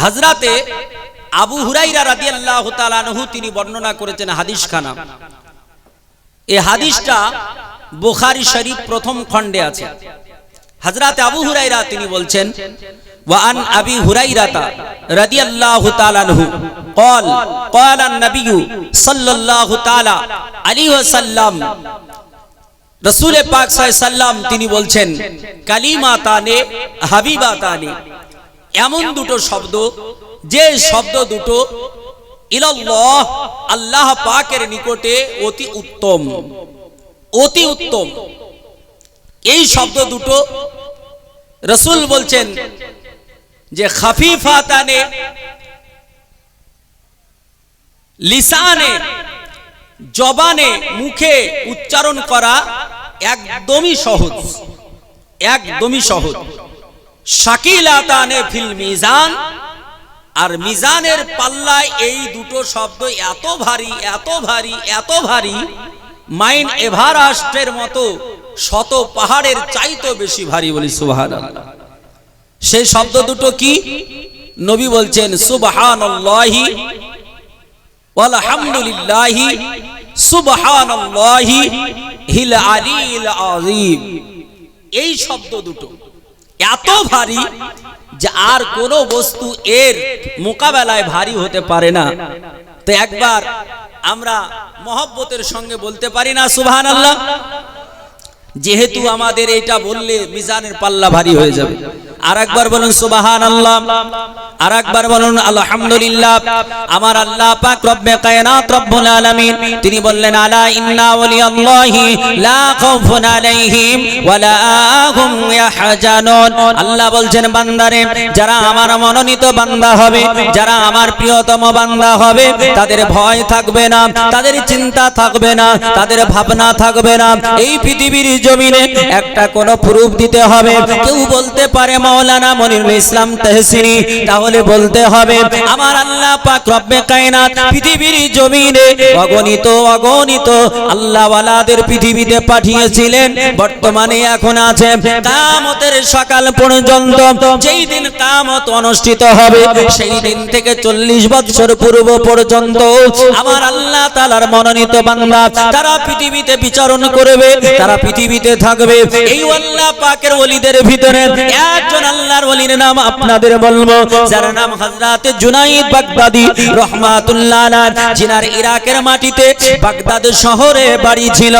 হাজরাতে আবু হুরাইরা রাদিয়াল্লাহু তাআলা আনহু তিনি বর্ণনা করেছেন হাদিস খানা এই হাদিসটা বুখারী শরীফ প্রথম খণ্ডে আছে হযরত আবু হুরাইরা তিনি বলছেন ওয়া আন আবি হুরাইরাতা রাদিয়াল্লাহু তাআলা আনহু قال قال النبي صلى الله تعالى عليه وسلم রসুল পাক সাল্লাম তিনি বলছেন কালিমা তানে হাবিবা তানে এমন দুটো শব্দ যে শব্দ দুটো ইলাল্লাহ আল্লাহ পাকের নিকটে অতি উত্তম। অতি উত্তম। এই শব্দ দুটো রসুল বলছেন যে খাফিফাতানে লিসানে জবানে মুখে উচ্চারণ করা একদমই সহজ। একদমই সহজ। শাকিলাতানে ফিল মিজান। আর মিজানের পাল্লায় এই দুটো শব্দ এত ভারী এত ভারী এত ভারী, মাইন এভারাস্টের মতো শত পাহাড়ের চাইতো বেশি ভারী বলি সুবহান সেই শব্দ দুটো কি? নবী বলছেন, সুবহানাল্লাহি আলহামদুলিল্লাহি সুবহানাল্লাহি হিল আলিল এই শব্দ দুটো এত ভারী যে আর কোনো বস্তু এর মোকাবেলায় ভারী হতে পারে না। তো একবার আমরা মহব্বতের সঙ্গে বলতে পারি না, সুবহানাল্লাহ। যেহেতু আমাদের এটা বললে মিজানের পাল্লা ভারী হয়ে যাবে। আর একবার বলুন সুবাহান আল্লাহ আর বলুন আলহামদুলিল্লাহ। আমার আল্লাহ পাক রব্বে কায়নাত রব্বুল আলামিন, তিনি বললেন, আলা ইন্না ওয়ালিয়াল্লাহি লা খাউফুন আলাইহিম ওয়ালা হুম ইয়াহজানুন। আল্লাহ বলছেন, বান্দারে, যারা আমার মনোনীত বান্দা হবে, যারা আমার প্রিয়তম বান্দা হবে, তাদের ভয় থাকবে না, তাদের চিন্তা থাকবে না, তাদের ভাবনা থাকবে না। এই পৃথিবীর জমিনে একটা কোন প্রুফ দিতে হবে। কেউ বলতে পারে মাওলানা মনিরুল ইসলাম তেহসিনি, তাহলে বলতে হবে, আমার আল্লাহ পাক রব্বে কায়নাত পৃথিবীর জমিনে অগণিত অগণিত আল্লাহ ওয়ালাদের পৃথিবীতে পাঠিয়েছিলেন, বর্তমানে এখন আছে। কামতের সকাল পর্যন্ত যেই দিন কামত অনুষ্ঠিত হবে, সেই দিন থেকে চল্লিশ বছর পূর্ব পর্যন্ত আমার আল্লাহ তালার মনোনীত বান্দা, তারা পৃথিবীতে বিচারণ করবে, তারা পৃথিবীতে থাকবে। এই আল্লাহ পাকের ওলিদের ভিতরে একজন আল্লাহর ওলির নাম আপনাদের বলব, যার নাম হযরত জুনাইদ বাগদাদি রহমাতুল্লাহ ইরাকের মাটিতে বাগদাদ শহরে বাড়ি ছিল।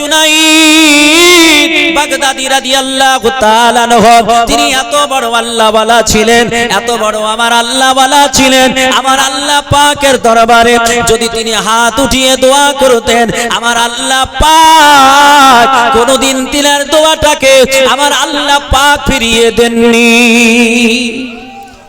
জুনাইদ বাগদাদি রাদিয়াল্লাহু তাআলা তিনি এত বড় ছিলেন, এত বড় আমার আল্লাহ ওয়ালা ছিলেন। আমার আল্লাহ পাকের দরবারে যদি তিনি হাত উঠিয়ে দোয়া করতেন, আমার আল্লাহ পাক কোনদিন তিনার দোয়াটাকে আমার আল্লাহ পাক ফিরিয়ে দেননি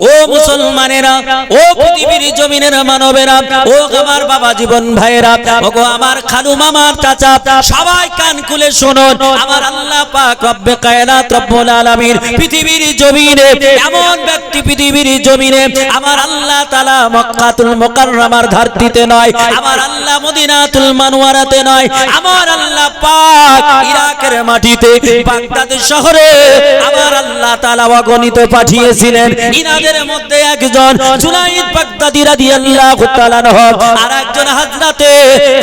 ও মুসলমানেরা, ও পৃথিবীর জমিনের মানবেরা, ও আমার বাবা জীবন ভাইয়েরা ও গো আমার খালু মামার চাচা, সবাই কান খুলে শুনুন, আমার আল্লাহ পাক রব্বে কায়নাত রব্বুল আলামিন পৃথিবীর জমিনে, এমন ব্যক্তি পৃথিবীর জমিনে, আমার আল্লাহ তাআলা মক্কাতুল মুকাররমার ধরতিতে নয়, আমার আল্লাহ মদিনাতুল মানওয়ারাতে নয়, আমার আল্লাহ পাক ইরাকের মাটিতে বাগদাদ শহরে আমার আল্লাহ তাআলা অগণিত পাঠিয়েছিলেন ইনাদের মধ্যে একজন জুনাইদ বাগদাদি রাদিয়াল্লাহু তাআলা আর একজন হযরতে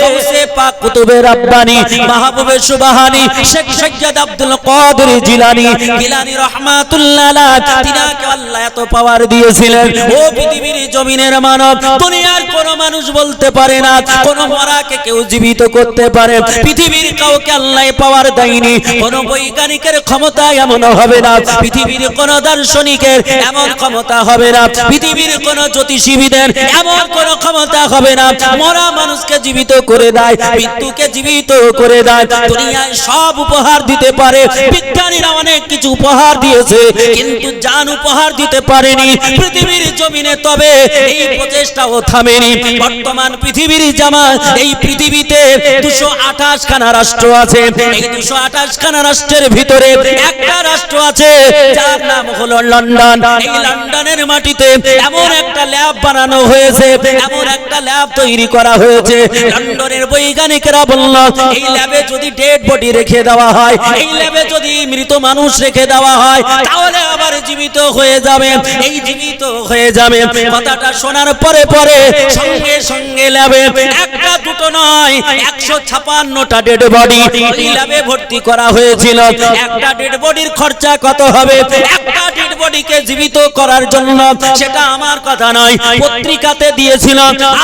গাউসে পাক কুতুবে রাব্বানি, মাহবুবে সুবহানি, শেখ সৈয়দ আব্দুল কাদের জিলানী গিলানী রাহমাতুল্লাহ আলাইহি, তিনাকে আল্লাহ এত পাওয়ার দিয়েছিলেন। ও পৃথিবীর জমিনের মানব, দুনিয়ার কোন মানুষ বলতে পারে না, কোন মরাকে কেউ জীবিত করতে পারে, পৃথিবীর কাউকে আল্লাহ পাওয়ার দেয়নি, কোন বৈজ্ঞানিকের ক্ষমতা এমন হবে না, পৃথিবীর কোন দার্শনিকের এমন ক্ষমতা হবে না। পৃথিবীর কোন জ্যোতিষীবিদের এমন কোন ক্ষমতা হবে না। মরা মানুষকে জীবিত করে দেয়, মৃত্যুকে জীবিত করে দেয়। দুনিয়ায় সব উপহার দিতে পারে। বিজ্ঞানীরা অনেক কিছু উপহার দিয়েছে, কিন্তু জান উপহার দিতে পারেনি। পৃথিবীর জমিনে তবে এই প্রচেষ্টাও থামেনি। বর্তমান পৃথিবীর জামা এই পৃথিবীতে দুশো আঠাশ খানা রাষ্ট্র আছে। এই দুশো আঠাশ খানা রাষ্ট্রের ভিতরে একটা রাষ্ট্র আছে, যার নাম হলো লন্ডন। এই লন্ডন লন্ডনের মাটিতে এমন একটা ল্যাব বানানো হয়েছে, এমন একটা ল্যাব তৈরি করা হয়েছে। লন্ডনের বৈজ্ঞানিকরা বলল, এই ল্যাবে যদি ডেড বডি রেখে দেওয়া হয়, এই ল্যাবে যদি মৃত মানুষ রেখে দেওয়া হয়, তাহলে আবার জীবিত হয়ে যাবে। এই জীবিত হয়ে যাবে। কথাটা শোনার পরে পরে সঙ্গে সঙ্গে ল্যাবে একটা দুটো নয়, একশো ছাপান্নটা ডেড বডি ওই ল্যাবে ভর্তি করা হয়েছিল। একটা ডেড বডির খরচা কত হবে? একটা ডেড বডিকে জীবিত করার জন্য, সেটা আমার কথা নয়, পত্রিকাতে দিয়েছিল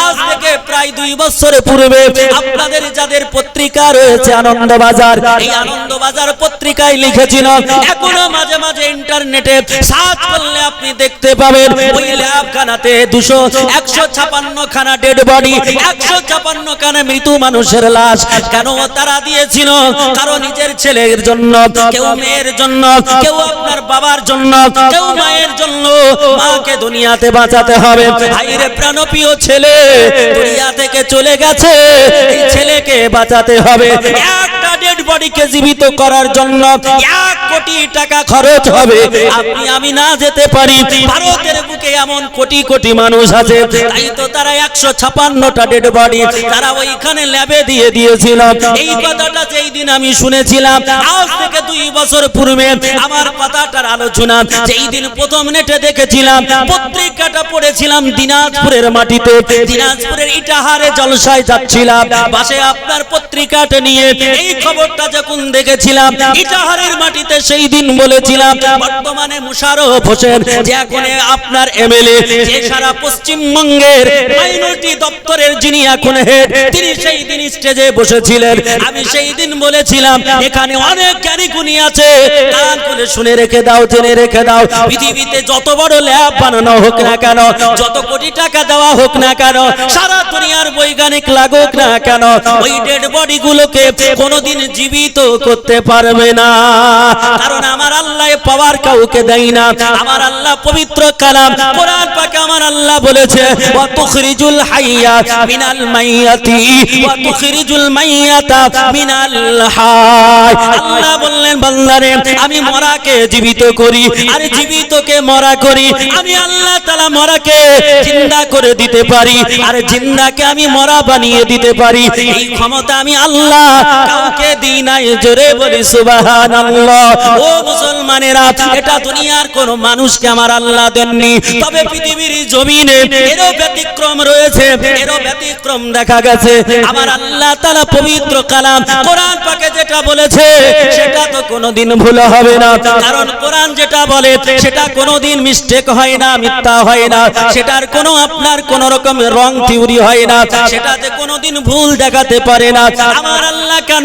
আজ থেকে প্রায় দুই বছরের পূর্বে আপনাদের যাদের পত্রিকা রয়েছে, আনন্দবাজার, এই আনন্দবাজার পত্রিকায় লিখেছিল এখনও মাঝে মাঝে ইন্টারনেটে সার্চ করলে আপনি দেখতে পাবেন, ওই ল্যাব খানাতে দুশো, একশো ছাপান্ন খানা ডেড বডি একশো ছাপান্ন খানা মৃত্যু মানুষের লাশ কেন তারা দিয়েছিল? কারও নিজের ছেলের জন্য, কেউ মেয়ের জন্য, কেউ আপনার বাবার জন্য, কেউ মায়ের জন্য মাকে দুনিয়াতে বাঁচাতে হবে। ভাইরে প্রাণপ্রিয় ছেলে, দুনিয়া থেকে চলে গেছে। এই ছেলেকে বাঁচাতে হবে। ডেড বডিকে জীবিত করার জন্য এক কোটি টাকা খরচ হবে। আপনি, আমি না যেতে পারি। ভারতের বুকে এমন কোটি কোটি মানুষ আছে, তাই তো তারা একশো ছাপান্নটা ডেড বডি তারা ওইখানে ল্যাবে দিয়ে দিয়েছিল। এই কথাটা যেই দিন আমি শুনেছিলাম, আজ থেকে দুই বছর পূর্বে আমার কথাটার আলোচনা। যেই দিন প্রথম নেটে দেখেছিলাম, পত্রিকাটা পড়েছিলাম দিনাজপুরের মাটিতে। দিনাজপুরের ইটাহারে জলসায় যাচ্ছিলাম। বাসে আপনার পত্রিকাটা নিয়ে এই খবরটা যখন দেখেছিলাম মাটিতে সেই দিন বলেছিলাম, বর্তমানে মুশারফ হোসেন যে এখন আপনার এমএলএ, যে সারা পশ্চিমবঙ্গের মাইনরিটি দপ্তরের যিনি এখন হেড তিনি সেই দিন স্টেজে বসেছিলেন। আমি সেই দিন বলেছিলাম, এখানে অনেক আছে। কান শুনে রেখে দাও, জেনে রেখে দাও, পৃথিবীতে যত বড় ল্যাব বানানো হোক না কেন, যত কোটি টাকা দেওয়া হোক না কেন, সারা দুনিয়ার বৈজ্ঞানিক লাগুক না কেন, ওই ডেড বডি গুলোকে কোনোদিন জীবিত করতে পারবে না। কারণ আমার আল্লাহ পাওয়ার কাউকে দেয় না। আমার আল্লাহ পবিত্র কালাম। কোরআন পাকে আমার আল্লাহ বলেছে, ওয়া তুখরিজুল হাইয়া মিনাল মাইয়াতি, ওয়া তুখরিজুল মাইয়াতা মিনাল হাই। আল্লাহ বললেন, বান্দারে, আমি মরাকে জীবিত করি, আর জীবিতকে মরা করি। আমি আল্লাহ তাআলা মরাকে জিন্দা করে দিতে পারি, আর জিন্দাকে আমি মরা বানিয়ে দিতে পারি। এই ক্ষমতা আমি আল্লাহ দিই নাই? জোরে বলি, সুবহানাল্লাহ। ও মুসলমানেরা, এটা দুনিয়ার কোন মানুষকে আমার আল্লাহ দেননি। তবে পৃথিবীর জমিনে এরও ব্যতিক্রম রয়েছে, এরও ব্যতিক্রম দেখা গেছে। আমার আল্লাহ তাআলা পবিত্র কালাম কোরআন পাকে যেটা বলেছে, সেটা তো কোনোদিন ভুল হবে না। কারণ কোরআন যেটা বলে, সেটা কোনোদিন মিস্টেক হয় না, মিথ্যা হয় না। সেটার কোনো আপনার কোন রকম রং থিওরি হয় না। সেটাতে কোনোদিন ভুল দেখাতে পারে না। আমার আল্লাহ কেন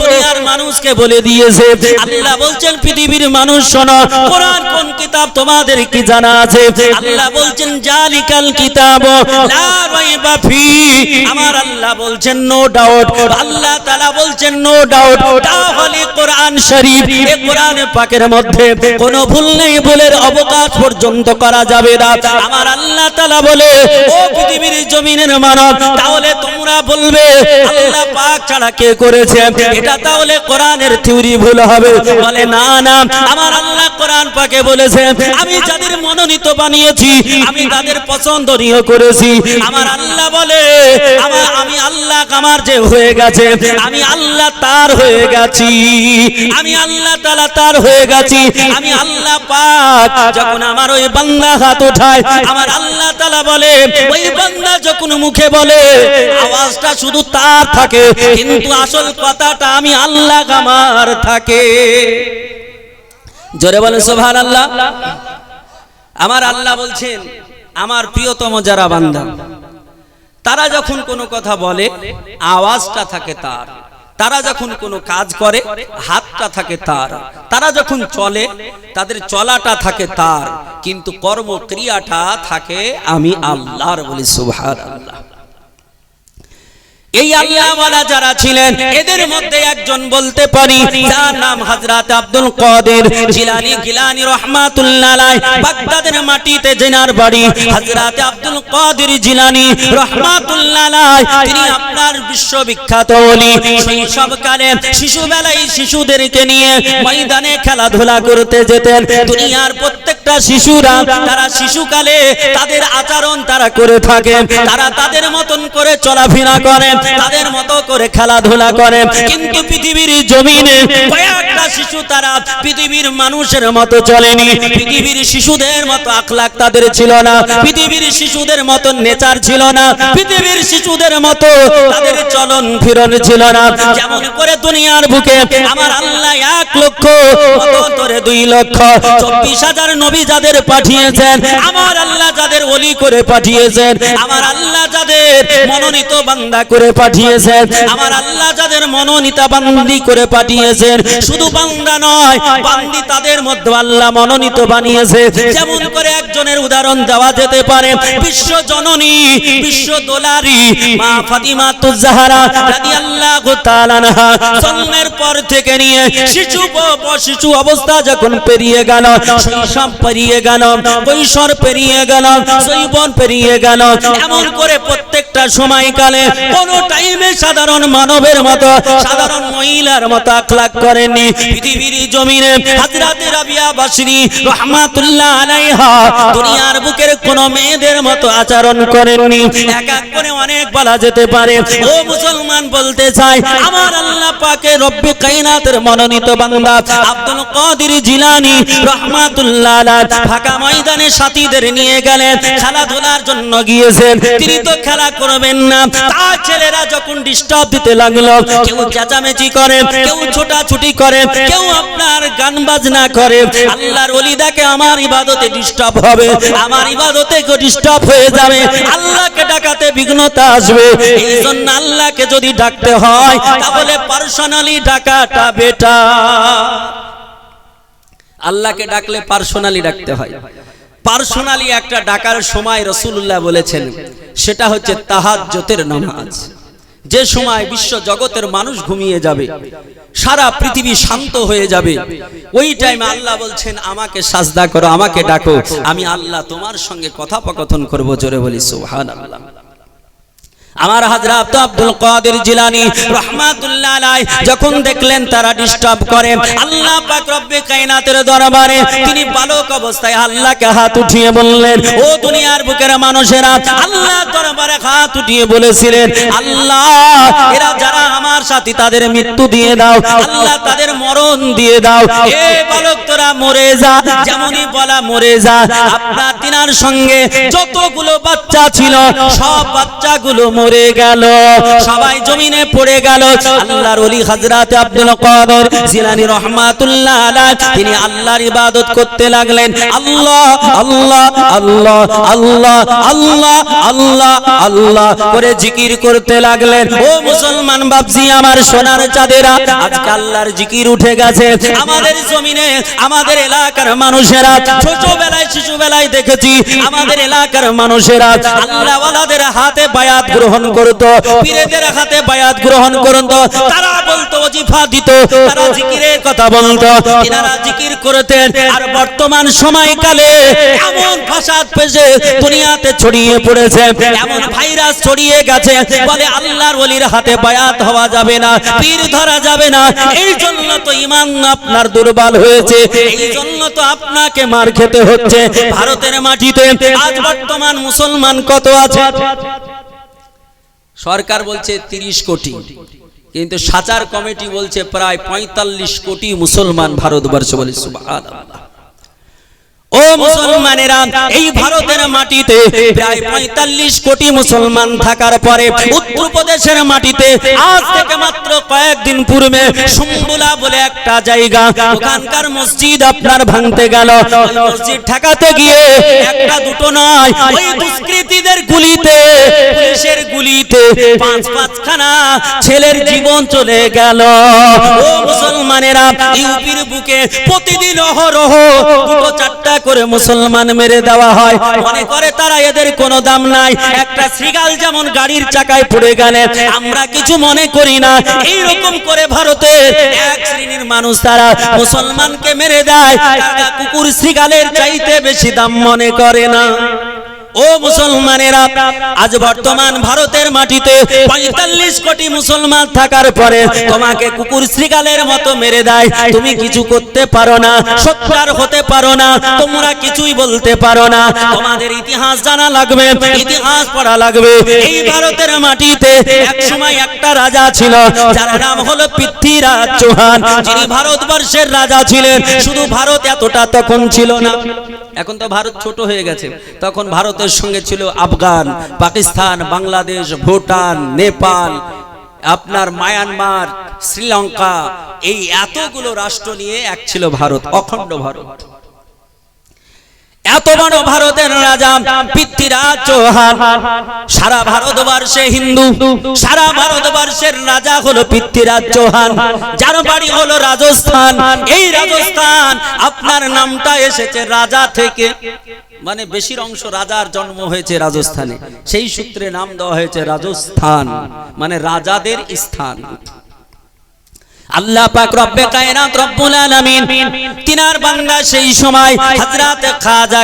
দুনিয়ার মানুষকে বলে দিয়েছে। আল্লাহ বলছেন, পৃথিবীর মানুষ শোনো, কোরআন কোন কিতাব তোমাদের কি জানা আছে? আল্লাহ বলছেন, জালিকাল কিতাব, লা রাইবা ফি। আমার আল্লাহ বলছেন নো ডাউট আল্লাহ তাআলা বলছেন নো ডাউট তাহলে কোরআন শরীফ এই কোরআন পাকের মধ্যে কোনো ভুল নেই, ভুলের অবকাশ পর্যন্ত করা যাবে না। আমার আল্লাহ তাআলা বলে, ও পৃথিবীর জমিনের মানব, তাহলে তোমরা বলবে, আল্লাহ পাক ছাড়া কে করেছে? এটা তাহলে কোরআনের থিওরি ভুল হবে। বলে না না আমার আল্লাহ কোরআন পাকে বলেছে আমি যাদের মনোনীত বানিয়েছি আমি তাদের পছন্দনীয় করেছি। আমার আল্লাহ বলে আমার আমি আল্লাহ আমার যে হয়ে গেছে আমি আল্লাহ তার হয়ে গেছি। আমি আল্লাহ তাআলা তার হয়ে গেছি। আমি আল্লাহ পাক যখন আমার ওই বান্দা হাত উঠায় আমার আল্লাহ তাআলা বলে ওই বান্দা যখন মুখে বলে আওয়াজটা শুধু তার থাকে কিন্তু আসল কথাটা আমি আল্লাহ আমার থাকে। জোরে বলেন সোভান আল্লাহ আমার আল্লাহ বলছেন, আমার প্রিয়তম যারা বান্দা, তারা যখন কোনো কথা বলে, আওয়াজটা থাকে তার। তারা যখন কোনো কাজ করে, হাতটা থাকে তার। তারা যখন চলে, তাদের চলাটা থাকে তার। কিন্তু কর্মক্রিয়াটা থাকে আমি আল্লাহর বলি সুভার আল্লাহ এই আল্লাহওয়ালা যারা ছিলেন, এদের মধ্যে একজন বলতে পারি যার নাম হযরত আব্দুল কাদের জিলানী গিলানী রাহমাতুল্লাহ আলাইহি, বাগদাদের মাটিতে জেনার বাড়ি, হযরত আব্দুল কাদের জিলানী রাহমাতুল্লাহ আলাইহি, তিনি আপনার বিশ্ববিখ্যাত ওলি। শৈশব কালে শিশুবেলায় শিশুদেরকে নিয়ে ময়দানে খেলাধুলা করতে যেতেন। দুনিয়ার প্রত্যেকটা শিশুরা, তারা শিশুকালে তাদের আচরণ তারা করে থাকে। তারা তাদের মতন করে চলাফেরা করে তাদের মতো করে খেলাধুলা করে। কিন্তু পৃথিবীর জমিনে কয়েকটা শিশু তারা পৃথিবীর মানুষের মতো চলেনি। পৃথিবীর শিশুদের মতো আখলাক তাদের ছিল না। পৃথিবীর শিশুদের মতো নেচার ছিল না। পৃথিবীর শিশুদের মতো তাদের চলন ফিরন ছিল না। যেমন করে দুনিয়ার বুকে আমার আল্লাহ এক লক্ষ করে দুই লক্ষ, চব্বিশ হাজার নবী যাদের পাঠিয়েছেন, আমার আল্লাহ যাদের ওলি করে পাঠিয়েছেন, আমার আল্লাহ যাদের মনোনীত বান্দা করে পাঠিয়েছেন। আমার আল্লাহ যাদের মনোনীত বান্দি করে পাঠিয়েছেন শুধু বান্দা নয় বান্দি তাদের মধ্যে আল্লাহ মনোনীত বানিয়েছে। যেমন করে একজনের উদাহরণ দেওয়া যেতে পারে বিশ্ব জননী বিশ্ব দোলারি মা ফাতিমা তুজাহারা রাদিয়াল্লাহু তাআলা আনহা জন্মের পর থেকে নিয়ে শিশু শিশু অবস্থা যখন পেরিয়ে গেল শৈশব পেরিয়ে গেল কৈশোর পেরিয়ে গেল যৌবন পেরিয়ে গেল এমন করে প্রত্যেকটা সময়কালে কোন টাইমে সাধারণ মানবের মতো, সাধারণ মহিলার আখলাক করেননি। পৃথিবীর জমিনে হাজরাতে রাবিয়া রহমাতুল্লাহ আলাইহা দুনিয়ার বুকের কোন মেয়েদের আচরণ করেননি। এক এক করে অনেক বলা যেতে পারে। ও মুসলমান বলতে চাই, আমার আল্লাহ পাকে মনোনীত বান্দা আব্দুল জিলানী রহমাতুল্লাহ ফাঁকা ময়দানে সাথীদের নিয়ে গেলেন, খেলাধুলার জন্য গিয়েছেন। তিনি তো খেলা করবেন না, তার ছেলেরা যখন ডিস্টার্ব দিতে লাগল, কেউ চেঁচামেচি করে, কেউ ছোটাছুটি করে, কেউ আপনার গান বাজনা করে, আল্লাহর ওলিদাকে আমার ইবাদতে ডিস্টার্ব হবে, আমার ইবাদতে ডিস্টার্ব হয়ে যাবে, আল্লাহকে ডাকাতে বিঘ্নতা আসবে এই জন্য আল্লাহকে যদি ডাকতে হয়, তাহলে পার্সোনালি ডাকাটা বেটা আল্লাহকে ডাকলে পার্সোনালি ডাকতে হয়। পার্সোনালি একটা ডাকার সময় রসুল্লাহ বলেছেন, সেটা হচ্ছে তাহাজ্জতের নামাজ। যে সময় বিশ্ব জগতের মানুষ ঘুমিয়ে যাবে, সারা পৃথিবী শান্ত হয়ে যাবে, ওই টাইমে আল্লাহ বলছেন, আমাকে সাজদা করো, আমাকে ডাকো, আমি আল্লাহ তোমার সঙ্গে কথোপকথন করব জোরে বলি, সুবহানাল্লাহ। আমার হযরত আব্দুল কাদের জিলানী রাহমাতুল্লাহ যখন দেখলেন তারা ডিস্টার্ব করে, আল্লাহ পাক রব্বে কায়নাতের দরবারে তিনি বালক অবস্থায় আল্লাহকে হাত উঠিয়ে বললেন, ও দুনিয়ার বুকের মানুষেরা আল্লাহ দরবারে হাত উঠিয়ে বলেছিলেন, আল্লাহ, এরা যারা আমার সাথী তাদের মৃত্যু দিয়ে দাও, আল্লাহ তাদের মরণ দিয়ে দাও। বালক, তোরা মরে যা, যেমনই বলা মরে যা। আপনার তিনার সঙ্গে যতগুলো বাচ্চা ছিল, সব বাচ্চাগুলো মরে গেল। সবাই জমিনে পড়ে গেল। আল্লাহর ওলি হযরত আব্দুল কাদের জিলানী রাহমাতুল্লাহ তিনি আল্লাহর ইবাদত করতে লাগলেন। আল্লাহ আল্লাহ আল্লাহ আল্লাহ আল্লাহ আল্লাহ আল্লাহ করে জিকির করতে লাগলেন। ও মুসলমান বাপজি, আমার সোনার চাঁদেরা, আজকে আল্লাহর জিকির উঠে গেছে। আমাদের জমিনে, আমাদের এলাকার মানুষেরা, ছোটবেলায়, শিশুবেলায় দেখেছি, আমাদের এলাকার মানুষেরা আল্লাহওয়ালাদের হাতে বায়াত গ্রহণ করত, পীরেদের হাতে বায়াত গ্রহণ করত। তারা বলতো, ওজিফা দিত, তারা জিকিরের কথা বলতো। এনারা জিকির করতেন। আর বর্তমান সময়কালে এমন ফাসাদ পেশে দুনিয়াতে ছড়িয়ে পড়েছে। এমন ভাইরাস ছড়িয়ে গেছে। বলে আল্লাহর ওলির হাতে বায়াত হওয়া যাবে না, পীর ধরা যাবে না। এই জন্য তো ইমান আপনার দুর্বল হয়েছে। এই জন্য তো আপনাকে মার খেতে হচ্ছে। ভারতের মাটিতে আজ বর্তমান মুসলমান কত আছে? সরকার বলছে তিরিশ কোটি। কিন্তু সাচার কমিটি বলছে প্রায় পঁয়তাল্লিশ কোটি মুসলমান ভারতবর্ষ বলে, সুবহানাল্লাহ। ও মুসলমানেরা, এই ভারতের মাটিতে প্রায় পঁয়তাল্লিশ কোটি মুসলমান থাকার পরে উত্তরপ্রদেশের মাটিতে আজ থেকে মাত্র কয়েকদিন পূর্বে সুম্বুলা বলে একটা জায়গা, ওখানকার মসজিদ আপনার ভাঙতে গেল। মসজিদ ঠেকাতে গিয়ে একটা দুটো নয়, ওই দুষ্কৃতীদের গুলিতে, পুলিশের গুলিতে পাঁচ পাঁচখানা ছেলের জীবন চলে গেল। ও মুসলমান মুসলমানেরা, ইউপির বুকে প্রতিদিন অহরহ দুটো চারটা করে মুসলমান মেরে দেওয়া হয়। মনে করে তারা এদের কোনো দাম নাই। একটা শ্রীগাল যেমন গাড়ির চাকায় পড়ে গেলে, আমরা কিছু মনে করি না। এই রকম করে ভারতের এক শ্রেণির মানুষ তারা মুসলমানকে মেরে দেয়। কুকুর শ্রীগালের চাইতে বেশি দাম মনে করে না। ও মুসলমানেরা, আজ বর্তমান ভারতের মাটিতে পঁয়তাল্লিশ কোটি মুসলমান থাকার পরে তোমাকে কুকুর শ্রীগালের মতো মেরে দেয়। তুমি কিছু করতে পারো না, সত্যার হতে পারো না, তোমরা কিছুই বলতে পারো না। তোমাদের ইতিহাস জানা লাগবে, ইতিহাস পড়া লাগবে। এই ভারতের মাটিতে এক সময় একটা রাজা ছিল, যার নাম হলো পৃথ্বীরাজ চৌহান। যিনি ভারতবর্ষের রাজা ছিলেন, শুধু ভারত এতটা তখন ছিল না। এখন তো ভারত ছোট হয়ে গেছে। তখন ভারতের সঙ্গে ছিল আফগান, পাকিস্তান, বাংলাদেশ, ভুটান, নেপাল, আপনার মায়ানমার, শ্রীলঙ্কা, এই এতগুলো রাষ্ট্র নিয়ে এক ছিল ভারত, অখণ্ড ভারত। এত বড় ভারতের রাজা, পৃথ্বীরাজ চৌহান। সারা ভারতবর্ষে হিন্দু, সারা ভারতবর্ষের রাজা হলো পৃথ্বীরাজ চৌহান। যার বাড়ি হলো রাজস্থান। এই রাজস্থান আপনার নামটা এসেছে রাজা থেকে। মানে বেশির অংশ রাজার জন্ম হয়েছে রাজস্থানে। সেই সূত্রে নাম দেওয়া হয়েছে রাজস্থান। মানে রাজাদের স্থান। আল্লাহ পাক রব্বে কায়নাত রব্বুল আলামিন তিনার বান্দা সেই সময় হযরত খাজা